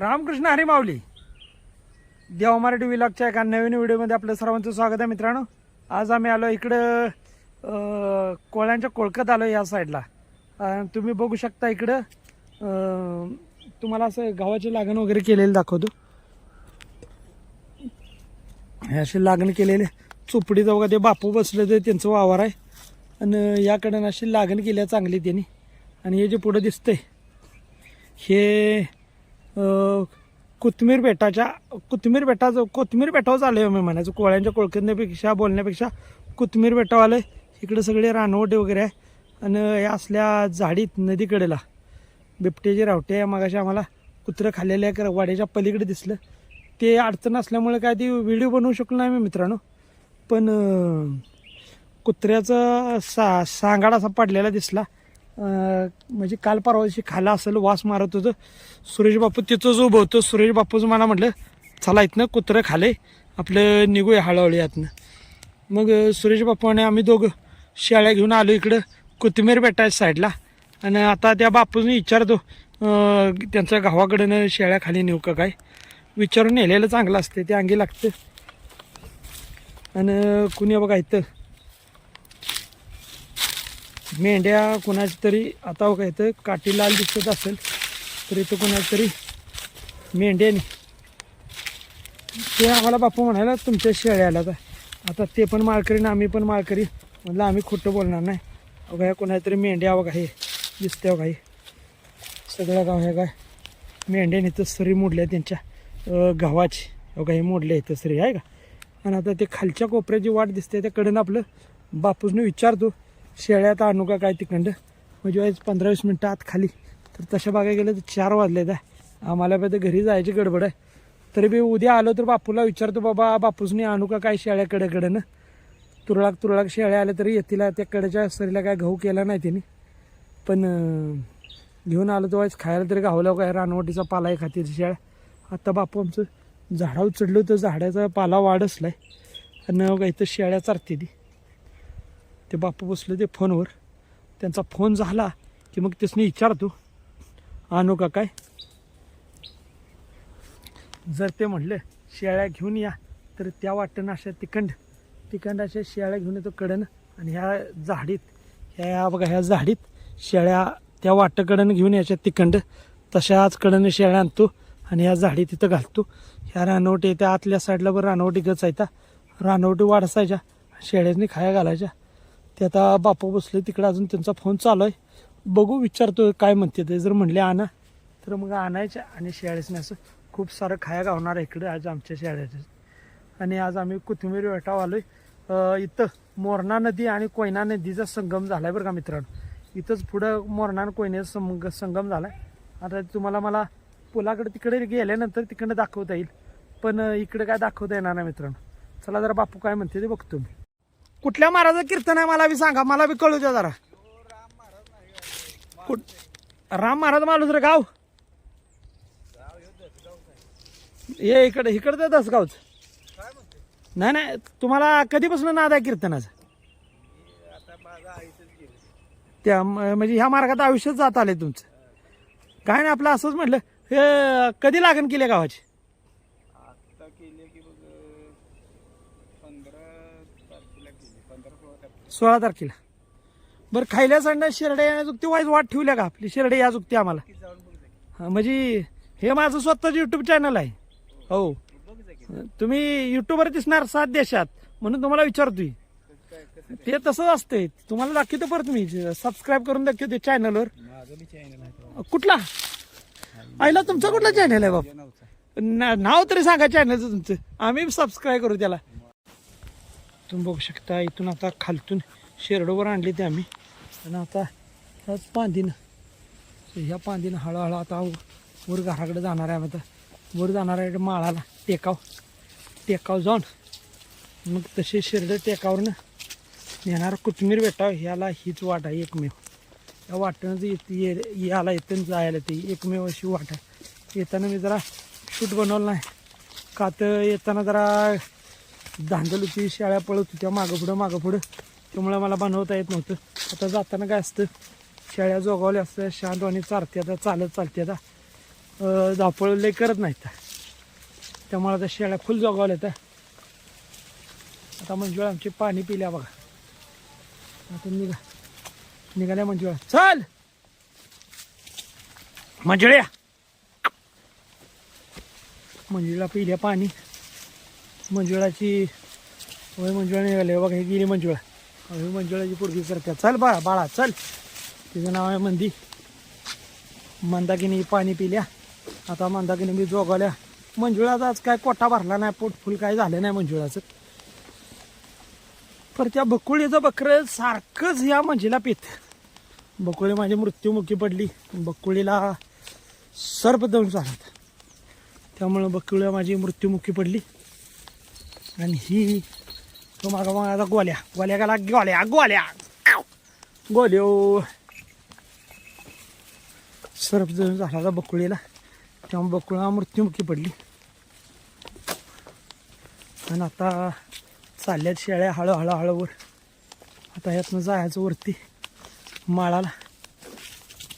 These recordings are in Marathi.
रामकृष्ण हरिमावली. माऊली देवा मराठी विलागच्या एका नवीन व्हिडिओमध्ये आपलं सर्वांचं स्वागत आहे मित्रांनो. आज आम्ही आलो इकडं कोळ्यांच्या कोळकत आलो या साईडला. तुम्ही बघू शकता इकडं तुम्हाला असं गावाची लागण वगैरे केलेली दाखवतो. हे अशी लागण केलेले चोपडी बघा ते बापू बसले ते त्यांचं वावर आहे. आणि याकडं अशी लागण केली आहे चांगली त्यांनी. आणि हे जे पुढं दिसतंय हे कोथमीर बेटाच्या कोथमीर बेटाचं कोथमीर बेटावर आले आहे मी म्हणायचं कोळ्यांच्या कोळकण्यापेक्षा बोलण्यापेक्षा कोथमीर बेटावर आलं इकडे सगळे रानवटे वगैरे आहे. आणि या असल्या झाडीत नदीकडेला. बिबटेचे रावटे मागाशी आम्हाला. कुत्रं खाल्लेल्या एक वाड्याच्या पलीकडे दिसलं. ते अडचण असल्यामुळे काय ती व्हिडिओ बनवू शकलो नाही मी मित्रांनो. पण कुत्र्याचं सा सांगाड असा पडलेला दिसला. म्हणजे काल परवा दिवशी खाला असेल वास मारत होतं. सुरेश बापू तिथं जो उभं होतं. सुरेश बापूचं मला म्हटलं चला इथनं कुत्रं खाले आपलं निघूया हळूहळू यातनं. मग सुरेश बापू आणि आम्ही दोघं शेळ्या घेऊन आलो इकडं कोथिंबीर बेटाच्या साईडला. आणि आता त्या बापूने विचारतो त्यांच्या गावाकडनं शेळ्या खाली नेऊ का काय? विचारून नेलेलं चांगलं असते ते अंगी लागतं. आणि कुणी बघा इथं मेंढ्या कुणाची तरी आता काय इथं काठी लाल दिसत असेल तर इथं कुणाची तरी मेंढ्याने. ते आम्हाला बापू म्हणायला तुमच्या शेळ्याला तर आता ते पण माळकरी ना आम्ही पण माळकरी. म्हणलं आम्ही खोटं बोलणार नाही. बघा ह्या कोणाच्या तरी मेंढ्या अवघा हे दिसते अवघा हे. सगळं गाव हे काय मेंढ्याने इथं सरी मोडल्या त्यांच्या गव्हाची. बघा हे मोडले इथं सरी आहे का? आणि आता ते खालच्या कोपऱ्याची वाट दिसते त्याकडनं आपलं बापूसनं विचारतो शेळ्यात आणू का काय तिकडं म्हणजे आज पंधरा वीस मिनटं आत खाली. तर तशा बघायला गेलं तर चार वाजलेत आहे. आम्हाला पण तर घरी जायची गडबड आहे. तरी बी उद्या आलो तर बापूला विचारतो बाबा बापूसनी आणू का काय शेळ्याकडे ना? तुरळाक तुरळाक शेळ्या आल्या तरी येतील त्या कडेच्या सरीला काय गहू केला नाही त्यांनी. पण घेऊन आलो तेव्हा खायला तरी गावला काय? रानवटीचा पाला आहे खाते शेळ्या. आता बापू आमचं झाडावर चढलो तर झाडाचा पाला वाढसलाय. आणि काही तर शेळ्या चारते ती. ते बापू बसले ते फोनवर. त्यांचा फोन झाला की मग त्यासनी विचारतो आणू का काय? जर ते म्हणले शेळ्या घेऊन या तर त्या वाटेनं अशा तिखंड तिखंड अशा शेळ्या घेऊन येतो कडनं आणि ह्या झाडीत ह्या बघा ह्या झाडीत शेळ्या त्या वाटेकडनं घेऊन याच्या तिखंड. तशाच कडनं शेळ्या आणतो आणि ह्या झाडी तिथं घालतो. ह्या रानवटी त्या आतल्या साईडला बरं रानवटी गच आहे रानवटी वाढसायच्या शेळ्यांनी खाया घालायच्या. ते आता बापू बसले तिकडे अजून त्यांचा फोन चालू आहे. बघू विचारतो काय म्हणते ते. जर म्हणले आणा तर मग आणायच्या आणि शेळ्यासने असं खूप सारं खाया गावणार आहे इकडे आज आमच्या शेळ्याचं आणि आज आम्ही कोथिंबीर वेटाव आलो आहे इथं मोरणा नदी आणि कोयना नदीचा संगम झाला आहे बरं का मित्रांनो. इथंच पुढं मोरणा आणि कोयनेचा संग संगम झालाय. आता तुम्हाला मला पुलाकडे तिकडे गेल्यानंतर तिकडे दाखवता येईल. पण इकडे काय दाखवता येणार नाही मित्रांनो. चला जरा बापू काय म्हणते ते बघतो मी. कुठल्या महाराजा कीर्तन आहे मला बी सांगा मला बी कळू द्या जरा. कुठ राम महाराज मालूच रे गाव. ये इकडे इकडचं दसगावच. नाही नाही तुम्हाला कधीपासून नाद आहे कीर्तनाचा? त्या म्हणजे ह्या मार्गात आयुष्यच जात आले तुमचं. काय नाही आपलं असंच म्हटलं हे कधी लागण केली गावाची आता केले की बघ पंधरा तारखेला केली पंधरा सोळा तारखेला. बरं खायल्या सांडणं शिरडे याजुकती वाईज वाट ठेवल्या का आपली? शिरडे या चुकती आम्हाला. म्हणजे हे माझं स्वतःचं युट्यूब चॅनल आहे. हो. तुम्ही युट्यूबर दिसणार सात देशात म्हणून तुम्हाला विचारतोय. ते तसंच असते तुम्हाला दाखवतो परत मी. सबस्क्राईब करून दाखवतो चॅनलवर कुठला? आईला तुमचा कुठला चॅनल आहे बाप? ना- नाव तरी सांगा चॅनलचं तुमचं. आम्ही सबस्क्राईब करू त्याला. तुम्ही बघू शकता इथून आता खालतून शेरडोवर आणली ते आम्ही. आणि आता ह्याच पांदीनं ह्या पांदीनं हळूहळू आता वर घराकडे जाणार आहे आता. वर जाणार आहे माळाला टेकाव टेकाव जाऊन. मग तसे शेरडं टेकावरनं नेणार कोथमीर भेटाव ह्याला हीच वाट आहे एकमेव. या वाटेनं जे ये- याला येतं जायला ते एकमेव अशी वाट आहे. येताना मी जरा शूट बनवलं नाही. का तर येताना जरा धांदल होती शेळ्या पळत होत्या मागं पुढं मागं पुढं. त्यामुळे मला बनवता येत नव्हतं. आता जाताना काय असतं शेळ्या जोगावल्या असतं शांतवाणी चालते आता चालत चालते आता. अं, धावपळ लय करत नाहीत. त्यामुळे आता शेळ्या फुल जोगावल्या त्या. आता मंजुळा आमची पाणी पिल्या बघा. आता निघा. निघाल्या मंजुळा. चल! मंजुळ्या मंजुळा पिल्या पाणी. मंजुळाची होय मंजुळा निघाली बघा हे गेली मंजुळा. होय मंजुळाची पोरगी करते चल बाळा बाळा चल. तिचं नाव आहे मंदी. मंदाकिनी पाणी पिल्या. आता मंदाकिनी मी जोगावल्या मंजुळाचा आज काय कोटा भरला नाही पोट फुल काय झालं नाही मंजुळाचं. पर त्या बकुळीचं बकरं सारखंच या मंजीला पित. बकुळी माझी मृत्यूमुखी पडली. बकुळीला सर्प दंड झाला त्यामुळं बकुळी माझी मृत्यूमुखी पडली. आणि ही तो मागा मग आता गोल्या. गोल्या गाला गोल्या गोल्या. गोल्यो. सर्प जण झाला होता बकुळीला त्यामुळे बकुळा मृत्यूमुखी पडली. आणि आता चालल्यात शेळ्या हळूहळू हळूवर. आता यातनं जायचं वरती माळाला.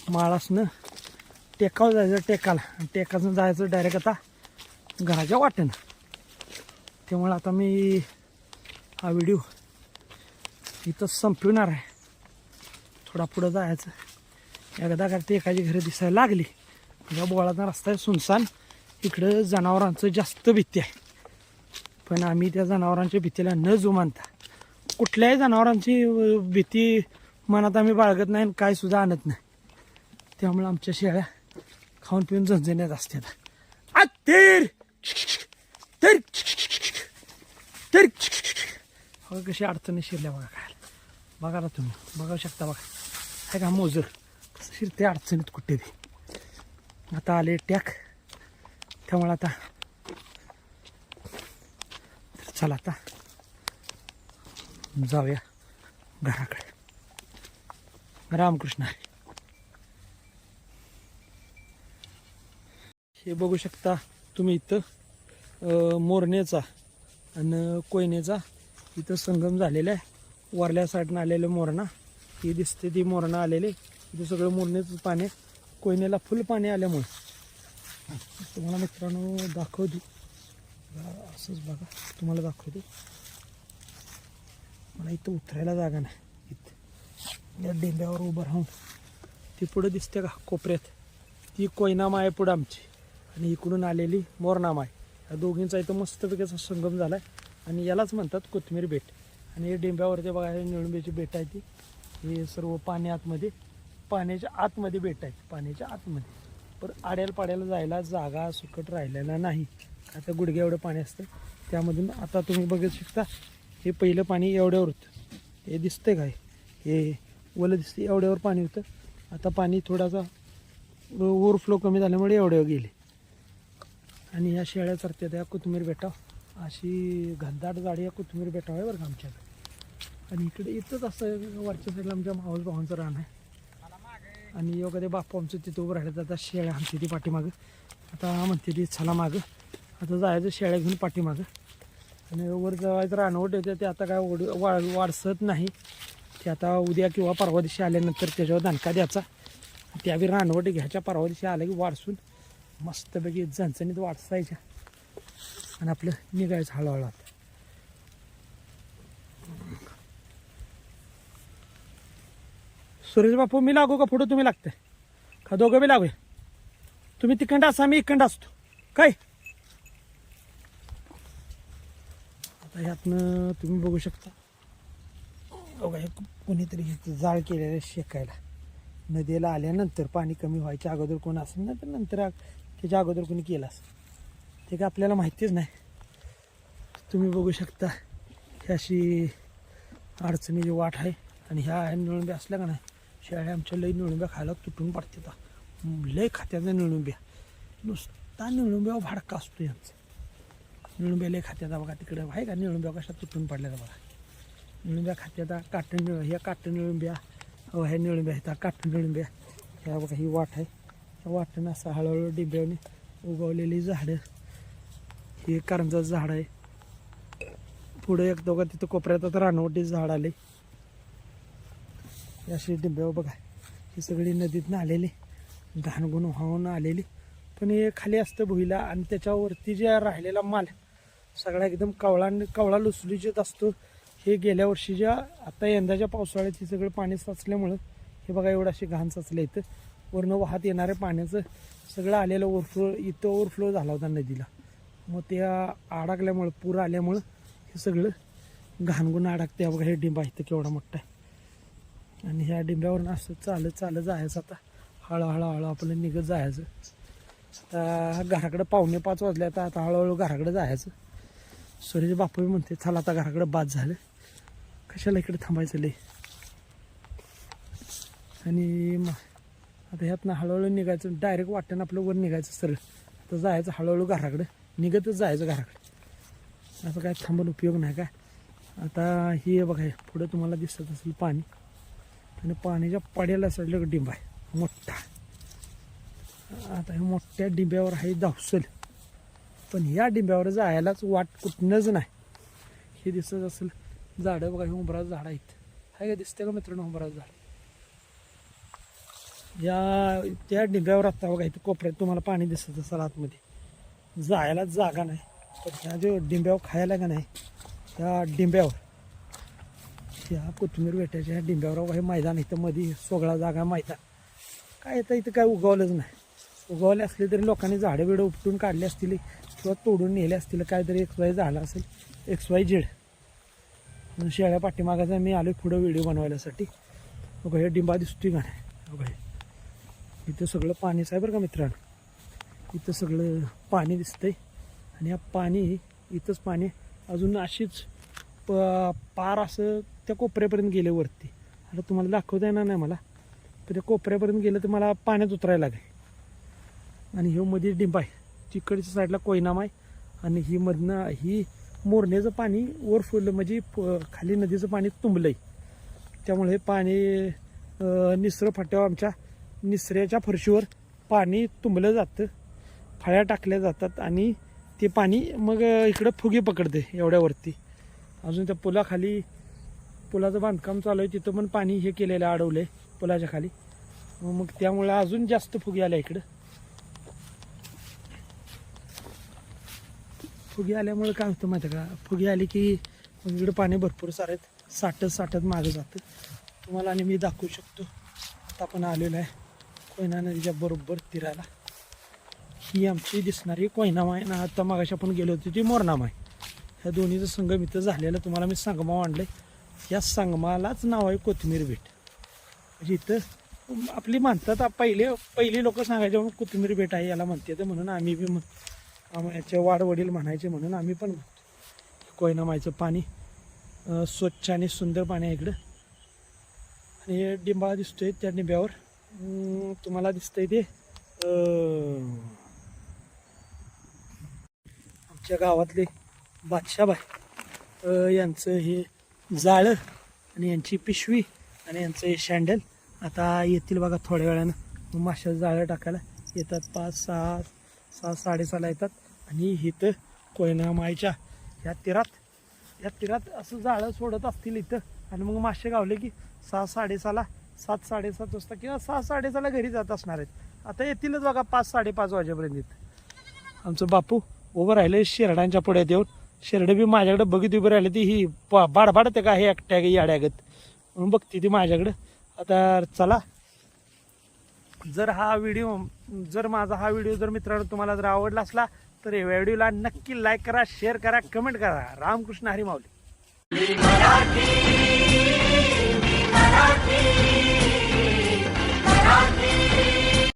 माळासनं टेकावर जायचं टेकाला. आणि टेकाचं जायचं डायरेक्ट आता घराच्या वाटेनं. त्यामुळे आता मी हा व्हिडिओ इथं संपविणार आहे. थोडा पुढं जायचं. एकदा का ते एखादी घरं दिसायला लागली या बोळाचा रस्ता आहे सुनसान. इकडं जनावरांचं जास्त भीती आहे. पण आम्ही त्या जनावरांच्या भीतीला न जुमानता कुठल्याही जनावरांची भीती मनात आम्ही बाळगत नाही आणि काय सुद्धा आणत नाही. त्यामुळे आमच्या शेळ्या खाऊन पिऊन झणझण्यात असतात. आ, तर! सर बघा कशी अडचणी शिरल्या बघा काय. बघा ना तुम्ही बघा शकता बघा. आहे का मोजर शिरते अडचणीत कुठे ते आता आले टॅक त्यामुळे आता चला आता जाऊया घराकडे. रामकृष्ण हे बघू शकता तुम्ही इथं अं, मोरणेचा आणि कोयनेचा इथं संगम झालेला आहे. वरल्या साईडनं आलेलं मोरणा. ही दिसते ती मोरणं आलेली. इथं सगळं मोरणेचं पाणी आहे. कोयनेला फुल पाणी आल्यामुळे. तुम्हाला मित्रांनो दाखवतो. असंच बघा. तुम्हाला दाखवतो. मला इथं उतरायला जागा नाही. इथं. या डेंब्यावर उभं राहून. ती पुढं दिसते का? कोपऱ्यात. ती कोयनामा आहे पुढं आमची. आणि इकडून आलेली मोरनामा आहे या दोघींचा इथं मस्तपैकी असा संगम झाला आहे आणि यालाच म्हणतात कोथमीर बेट. आणि हे डेंब्यावरती बघा निळुंबीची बेट आहे ती. हे सर्व पाणी आतमध्ये पाण्याच्या आतमध्ये बेट आहेत. पाण्याच्या आतमध्ये. पर आड्याला पाड्याला जायला जागा सुकट राहिलेला नाही. आता गुडघ्या एवढं पाणी असतं. त्यामधून आता तुम्ही बघत शकता हे पहिलं पाणी एवढ्यावर होतं. हे दिसतंय काय? हे ओलं दिसते एवढ्यावर पाणी होतं. आता पाणी थोडासा ओव्हरफ्लो कमी झाल्यामुळे एवढ्यावर गेले. आणि या शेळ्या चरत्यात या कोथिंबीर बेटा अशी घनदाट जाडी या कोथिंबीर बेटा आहे बरं का आमच्याकडे. आणि इकडे इथंच असं वरच्या साईडला आमच्या माऊस भावांचं रान आहे. आणि योगा ते बापू आमचं तिथं उभं राहिलं आता शेळ्या आमची ती पाठीमागं. आता म्हणते ती चला मागं. आता जायचं शेळ्या घेऊन पाठीमागं. आणि वर जायचं रानवट येते ते आता काय ओढ वाढ वाढसत नाही. ते आता उद्या किंवा परवा दिवशी आल्यानंतर त्याच्यावर दणका द्यायचा. त्या बी रानवट घ्यायच्या परवा दिवशी आलं की वाढसून मस्तपैकी झणझणीत वाटसायच्या आणि आपलं निघायचं हळूहळू. आता सुरेश बापू मी लागू का पुढं तुम्ही लागते का दोघं बी लागूया तुम्ही तिकंड असा मी इकंड असतो. काय? आता ह्यातनं तुम्ही बघू शकता. बघा हे कोणीतरी हे जाळ केलेलं शेकायला. नदीला आल्यानंतर पाणी कमी व्हायच्या अगोदर कोण असेल ना तर नंतर त्याच्या अगोदर कोणी केलास? ते काय आपल्याला माहितीच नाही. तुम्ही बघू शकता ही अशी अडचणीची वाट आहे आणि ह्या निळुंब्या असल्या का नाही? शेळ्या आमच्या लई निळुंब्या खायला तुटून पडतात. लय खात्याचा निळुंब्या. नुसता निळुंब्यावर भाडका असतो यांचा. निळुंब्या लय खात्याचा बघा तिकडे. आहे का निळुंब्या कशा तुटून पडल्या बघा? निळुंब्या खात्याचा काटण निळ ह्या काटण निळुंब्या हो ह्या निळुंब्या आहेत काटण निळुंब्या. ह्या बघा ही वाट आहे. वाटण असं हळूहळू डिब्याने उगवलेली झाडं. हे कारंजाचं झाड आहे. पुढे एक दोघं तिथं कोपऱ्यात आता रानवटी झाड आले. अशी डिब्यावर बघा ही सगळी नदीतनं आलेली घाणगुण वाहून आलेली. पण हे खाली असतं भुईला आणि त्याच्यावरती जे राहिलेला माल सगळा एकदम कवळा कवळा लुसलुशीत असतो. हे गेल्या वर्षीच्या आता यंदाच्या पावसाळ्यात हे सगळं पाणी साचल्यामुळं हे बघा एवढं अशी घाण साचलं इथं. वरनं वाहत येणाऱ्या पाण्याचं सगळं आलेलं ओव्हरफ्लो इथं ओव्हरफ्लो झाला होता नदीला. मग त्या अडकल्यामुळं पूर आल्यामुळं हे सगळं घाणगुण अडकते बघा हे डिंबा इथं केवढा मोठा आहे. आणि ह्या डिंब्यावरून असं चालत चालत जायचं आता. हळूहळू हळू आपलं निघत जायचं. आता घराकडं पावणे पाच वाजले आता. आता हळूहळू घराकडं जायचं. सूर्य बापू म्हणते चला आता घराकडं बाद झालं. कशाला इकडे थांबायचं लय आणि मग आता ह्यातनं हळूहळू निघायचं डायरेक्ट वाटेनं आपलं वर निघायचं सरळ. तर जायचं हळूहळू घराकडे. निघतच जायचं घराकडे. असं काय थांबून उपयोग नाही काय? आता ही बघा पुढं तुम्हाला दिसत असेल पाणी. आणि पाण्याच्या पाड्याला सडलं डिंबा आहे. मोठा. आता हे मोठ्या डिंब्यावर आहे धावसल पण या डिंब्यावर जायलाच वाट कुठनंच नाही. हे दिसत असेल झाडं बघा हे उंबराचं झाड आहेत. हाय का दिसतंय का मित्रांनो उंबराचं झाड? या त्या डिंब्यावर आत्ता बघा इथं कोपऱ्यात तुम्हाला पाणी दिसत असेल आतमध्ये. जायला जागा नाही. पण ह्या जो डिंब्यावर खायला का नाही त्या डिंब्यावर त्या कोथिंबीर वेट्याच्या ह्या डिंब्यावर हे मैदान इथं मध्ये सोगळा जागा मैदान. काय येतं इथं काय उगवलंच नाही. उगवले असले तरी लोकांनी झाडं बिडं उपटून काढले असतील किंवा तोडून नेले असतील काहीतरी एक्स वाय झालं असेल एक्स वाय झेड. म्हणून शेळ्या पाठीमागाचा मी आलो पुढं व्हिडिओ बनवायलासाठी. बघा हे डिंबा दिसतोय का नाही? बघा हे. इथं सगळं पाणीच आहे बरं का मित्रांनो? इथं सगळं पाणी दिसतंय. आणि या पाणी इथंच पाणी अजून अशीच प पार असं त्या कोपऱ्यापर्यंत गेले वरती. आता तुम्हाला दाखवता येणार नाही मला. तर त्या कोपऱ्यापर्यंत गेलं तर मला पाण्यात उतरायला लागेल. आणि ह्यो मध्ये डिंब आहे तिकडच्या साईडला कोयनाम आहे आणि ही मधनं ही मोरण्याचं पाणी वर फुललं म्हणजे प- खाली नदीचं पाणी तुंबलंय. त्यामुळे पाणी निसर फाट्यावर आमच्या निसऱ्याच्या फरशीवर पाणी तुंबलं जातं. फळ्या टाकल्या जातात आणि ते पाणी मग इकडं फुगे पकडते एवढ्यावरती. अजून त्या पुलाखाली पुलाचं बांधकाम चालू आहे. तिथं पण पाणी हे केलेलं अडवलं आहे पुलाच्या खाली. मग त्यामुळे अजून जास्त फुगे आल्या इकडं. फुगे आल्यामुळे काय होतं माहिती आहे का? फुगे आले की इकडं पाणी भरपूर सारत साठत साठत मागं जातं. तुम्हाला आणि मी दाखवू शकतो. आता आपण आलेलो आहे. कोयना नदीच्या बरोबर तीराला. ही आमची दिसणारी कोयनामा आहे ना आता मागाशी आपण गेलो होतो ती मोरनामा आहे. ह्या दोन्हीचं संगम इथं झालेलं तुम्हाला मी संगमा आणलंय या संगमालाच नाव आहे कोथिंबीर बेट. म्हणजे इथं आपली म्हणतात पहिले पहिली लोक सांगायचे म्हणून कोथिंबीर बेट आहे याला म्हणते तर म्हणून आम्ही बी म्हण याचे वाड वडील म्हणायचे म्हणून आम्ही पण म्हणतो. कोयनामाईचं पाणी स्वच्छ आणि सुंदर पाणी आहे इकडं. आणि हे डिंबा दिसतोय त्या डिंब्यावर. तुम्हाला दिसतंय ते. अं, आमच्या गावातले बादशाबाई यांचं हे जाळं आणि यांची पिशवी आणि यांचं हे शँडल आता येतील बघा थोड्या वेळानं. माशाचं जाळं टाकायला येतात पाच सहा सहा साडेसहाला येतात. आणि इथं कोयना माईच्या या तीरात या तीरात असं जाळं सोडत असतील इथं. आणि मग मासे गावले की सहा साडेसहाला सात साडेसात वाजता किंवा सहा साडेसहाला घरी जात असणार आहेत. आता येतीलच बघा पाच साडेपाच वाजेपर्यंत आमचं बापू उभं राहिले शेरडांच्या पुढ्यात येऊन शेरडं बी माझ्याकडे बघित उभं राहिले ती ही बा- बाडबाडते का हे एकट्या याड्यागत. म्हणून बघते ती माझ्याकडं. आता चला. जर हा व्हिडिओ जर माझा हा व्हिडिओ जर मित्रांनो तुम्हाला जर आवडला असला तर या व्हिडिओला नक्की लाईक करा शेअर करा कमेंट करा. रामकृष्ण हरी माऊली.